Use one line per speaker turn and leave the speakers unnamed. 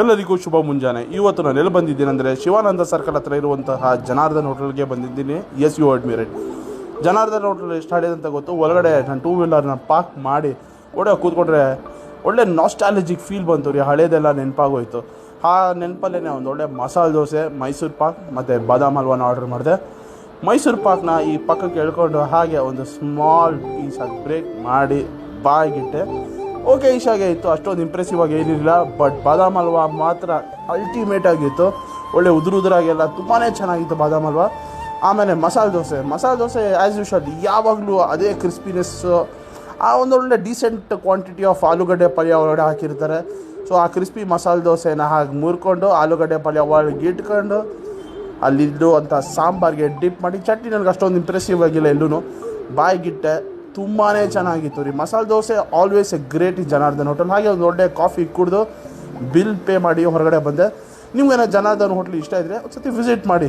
ಎಲ್ಲರಿಗೂ ಶುಭ ಮುಂಜಾನೆ. ಇವತ್ತು ನಾನು ಎಲ್ಲಿ ಬಂದಿದ್ದೀನಿ ಅಂದರೆ ಶಿವಾನಂದ ಸರ್ಕಲ್ ಹತ್ರ ಇರುವಂತಹ ಜನಾರ್ದನ್ ಹೋಟೆಲ್ಗೆ ಬಂದಿದ್ದೀನಿ. ಎಸ್ ಯು ಅಡ್ಮಿರೇಟ್ ಜನಾರ್ದನ್ ಹೋಟೆಲ್ ಎಷ್ಟು ಆಡಿದೆ ಅಂತ ಗೊತ್ತು? ಒಳಗಡೆ ನಾನು ಟೂ ವೀಲರ್ನ ಪಾರ್ಕ್ ಮಾಡಿ ಒಳ್ಳೆ ಕೂತ್ಕೊಂಡ್ರೆ ಒಳ್ಳೆ ನಾಸ್ಟಾಲಜಿಕ್ ಫೀಲ್ ಬಂತು ರೀ. ಹಳೇದೆಲ್ಲ ನೆನಪಾಗೋಯ್ತು. ಆ ನೆನಪಲ್ಲೇ ಒಂದು ಒಳ್ಳೆ ಮಸಾಲೆ ದೋಸೆ, ಮೈಸೂರು ಪಾಕ್ ಮತ್ತು ಬಾದಾಮ್ ಹಲ್ವಾನ ಆರ್ಡರ್ ಮಾಡಿದೆ. ಮೈಸೂರು ಪಾಕ್ನ ಈ ಪಕ್ಕಕ್ಕೆ ಎಳ್ಕೊಂಡು ಹಾಗೆ ಒಂದು ಸ್ಮಾಲ್ ಪೀಸಾಗಿ ಬ್ರೇಕ್ ಮಾಡಿ ಬಾಯಿಗಿಟ್ಟೆ. ಓಕೆ ಈಶಾಗೆ ಇತ್ತು. ಅಷ್ಟೊಂದು ಇಂಪ್ರೆಸಿವ್ ಆಗಿ ಏನಿರಲಿಲ್ಲ ಬಟ್ ಬಾದಾಮ್ ಹಲ್ವಾ ಮಾತ್ರ ಅಲ್ಟಿಮೇಟ್ ಆಗಿತ್ತು. ಒಳ್ಳೆ ಉದುರು ಉದುರಾಗೆಲ್ಲ ತುಂಬಾ ಚೆನ್ನಾಗಿತ್ತು ಬಾದಾಮ್ ಹಲ್ವಾ. ಆಮೇಲೆ ಮಸಾಲೆ ದೋಸೆ. ಮಸಾಲೆ ದೋಸೆ ಆ್ಯಸ್ ಯೂಶಲ್ ಯಾವಾಗಲೂ ಅದೇ ಕ್ರಿಸ್ಪಿನೆಸ್ಸು ಆ ಒಂದೊಳ್ಳೆ ಡೀಸೆಂಟ್ ಕ್ವಾಂಟಿಟಿ ಆಫ್ ಆಲೂಗಡ್ಡೆ ಪಲ್ಯ ಒಳಗಡೆ ಹಾಕಿರ್ತಾರೆ. ಸೊ ಆ ಕ್ರಿಸ್ಪಿ ಮಸಾಲೆ ದೋಸೆನ ಹಾಗೆ ಮುರ್ಕೊಂಡು ಆಲೂಗಡ್ಡೆ ಪಲ್ಯ ಒಳಗೆ ಇಟ್ಕೊಂಡು ಅಲ್ಲಿದ್ದು ಅಂತ ಸಾಂಬಾರ್ಗೆ ಡಿಪ್ ಮಾಡಿ ಚಟ್ನಿ ನನಗೆ ಅಷ್ಟೊಂದು ಇಂಪ್ರೆಸಿವ್ ಆಗಿಲ್ಲ ಎಲ್ಲೂ ಬಾಯಿಗಿಟ್ಟೆ. ತುಂಬಾ ಚೆನ್ನಾಗಿತ್ತು ರೀ. Masala dosa always A great ಈ ಜನಾರ್ದನ್ ಹೋಟೆಲ್ ಹಾಗೆ ಒಂದು ಒಳ್ಳೆ ಕಾಫಿ ಕುಡಿದು ಬಿಲ್ ಪೇ ಮಾಡಿ ಹೊರಗಡೆ ಬಂದೆ. ನಿಮ್ಗೇನೋ ಜನಾರ್ದನ್ ಹೋಟ್ಲ್ ಇಷ್ಟ ಇದ್ದರೆ ಒಂದು ಸತಿ ವಿಸಿಟ್ ಮಾಡಿ.